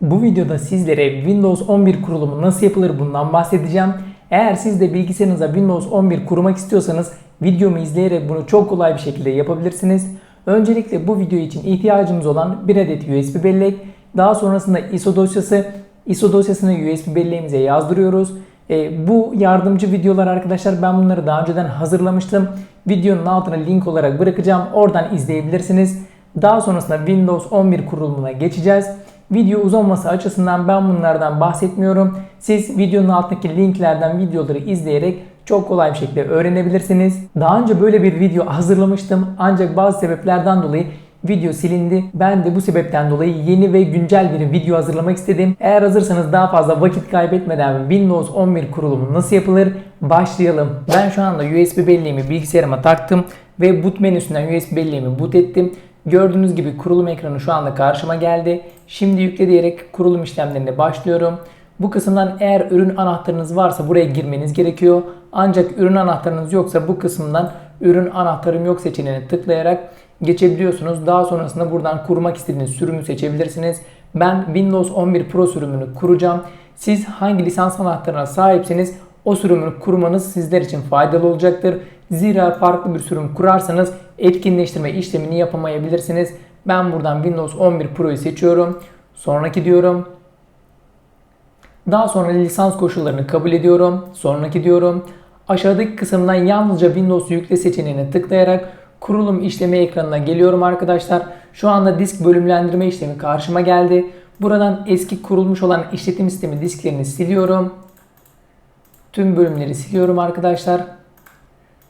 Bu videoda sizlere Windows 11 kurulumu nasıl yapılır bundan bahsedeceğim. Eğer siz de bilgisayarınıza Windows 11 kurmak istiyorsanız videomu izleyerek bunu çok kolay bir şekilde yapabilirsiniz. Öncelikle bu video için ihtiyacımız olan bir adet USB bellek, daha sonrasında ISO dosyası, ISO dosyasını USB belleğimize yazdırıyoruz. E, bu yardımcı videolar arkadaşlar ben bunları daha önceden hazırlamıştım. Videonun altına link olarak bırakacağım. Oradan izleyebilirsiniz. Daha sonrasında Windows 11 kurulumuna geçeceğiz. Video uzanması açısından ben bunlardan bahsetmiyorum. Siz videonun altındaki linklerden videoları izleyerek çok kolay bir şekilde öğrenebilirsiniz. Daha önce böyle bir video hazırlamıştım ancak bazı sebeplerden dolayı video silindi. Ben de bu sebepten dolayı yeni ve güncel bir video hazırlamak istedim. Eğer hazırsanız daha fazla vakit kaybetmeden Windows 11 kurulumu nasıl yapılır başlayalım. Ben şu anda USB belleğimi bilgisayarıma taktım ve boot menüsünden USB belleğimi boot ettim. Gördüğünüz gibi kurulum ekranı şu anda karşıma geldi. Şimdi yükle diyerek kurulum işlemlerine başlıyorum. Bu kısımdan eğer ürün anahtarınız varsa buraya girmeniz gerekiyor. Ancak ürün anahtarınız yoksa bu kısımdan ürün anahtarım yok seçeneğine tıklayarak geçebiliyorsunuz. Daha sonrasında buradan kurmak istediğiniz sürümü seçebilirsiniz. Ben Windows 11 Pro sürümünü kuracağım. Siz hangi lisans anahtarına sahipseniz o sürümünü kurmanız sizler için faydalı olacaktır. Zira farklı bir sürüm kurarsanız etkinleştirme işlemini yapamayabilirsiniz. Ben buradan Windows 11 Pro'yu seçiyorum. Sonraki diyorum. Daha sonra lisans koşullarını kabul ediyorum. Sonraki diyorum. Aşağıdaki kısımdan yalnızca Windows yükle seçeneğine tıklayarak kurulum işlemi ekranına geliyorum arkadaşlar. Şu anda disk bölümlendirme işlemi karşıma geldi. Buradan eski kurulmuş olan işletim sistemi disklerini siliyorum. Tüm bölümleri siliyorum arkadaşlar.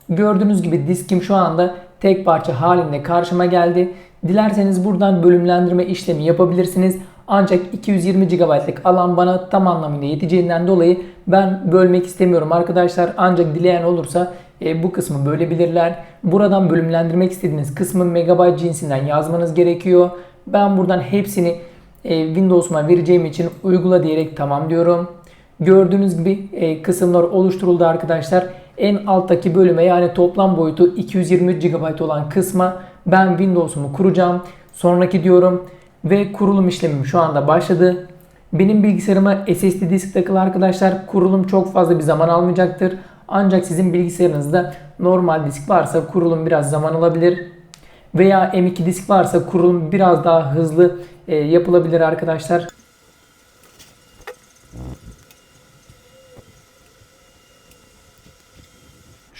Gördüğünüz gibi diskim şu anda tek parça halinde karşıma geldi. Dilerseniz buradan bölümlendirme işlemi yapabilirsiniz. Ancak 220 GB'lık alan bana tam anlamıyla yeteceğinden dolayı ben bölmek istemiyorum arkadaşlar. Ancak dileyen olursa e, bu kısmı bölebilirler. Buradan bölümlendirmek istediğiniz kısmı megabayt cinsinden yazmanız gerekiyor. Ben buradan hepsini e, Windows'uma vereceğim için uygula diyerek tamam diyorum. Gördüğünüz gibi e, kısımlar oluşturuldu arkadaşlar. En alttaki bölüme yani toplam boyutu 223 GB olan kısma ben Windows'umu kuracağım. Sonraki diyorum ve kurulum işlemim şu anda başladı. Benim bilgisayarıma SSD disk takılı arkadaşlar. Kurulum çok fazla bir zaman almayacaktır. Ancak sizin bilgisayarınızda normal disk varsa kurulum biraz zaman alabilir. Veya M2 disk varsa kurulum biraz daha hızlı e, yapılabilir arkadaşlar.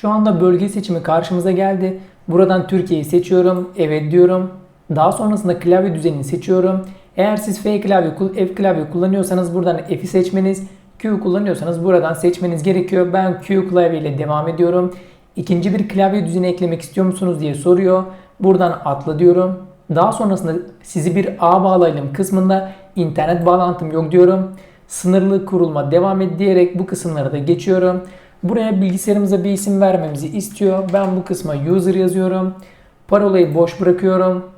Şu anda bölge seçimi karşımıza geldi. Buradan Türkiye'yi seçiyorum. Evet diyorum. Daha sonrasında klavye düzenini seçiyorum. Eğer siz F klavye, F klavye kullanıyorsanız buradan F'i seçmeniz, Q kullanıyorsanız buradan seçmeniz gerekiyor. Ben Q klavye ile devam ediyorum. İkinci bir klavye düzeni eklemek istiyor musunuz diye soruyor. Buradan atla diyorum. Daha sonrasında sizi bir ağ bağlayalım kısmında internet bağlantım yok diyorum. Sınırlı kurulma devam et diyerek bu kısımları da geçiyorum. Buraya bilgisayarımıza bir isim vermemizi istiyor. Ben bu kısma user yazıyorum. Parolayı boş bırakıyorum.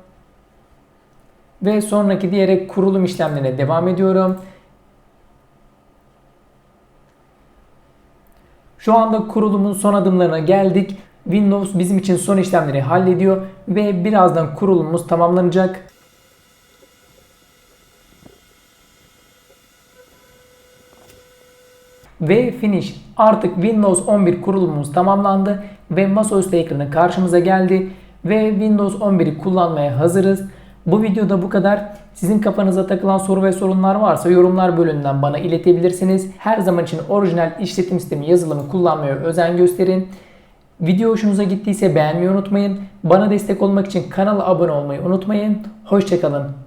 Ve sonraki diyerek kurulum işlemlerine devam ediyorum. Şu anda kurulumun son adımlarına geldik. Windows bizim için son işlemleri hallediyor ve birazdan kurulumumuz tamamlanacak. Ve finish. Artık Windows 11 kurulumumuz tamamlandı ve masaüstü ekranı karşımıza geldi ve Windows 11'i kullanmaya hazırız. Bu videoda bu kadar. Sizin kafanıza takılan soru ve sorunlar varsa yorumlar bölümünden bana iletebilirsiniz. Her zaman için orijinal işletim sistemi yazılımı kullanmaya özen gösterin. Video hoşunuza gittiyse beğenmeyi unutmayın. Bana destek olmak için kanala abone olmayı unutmayın. Hoşçakalın.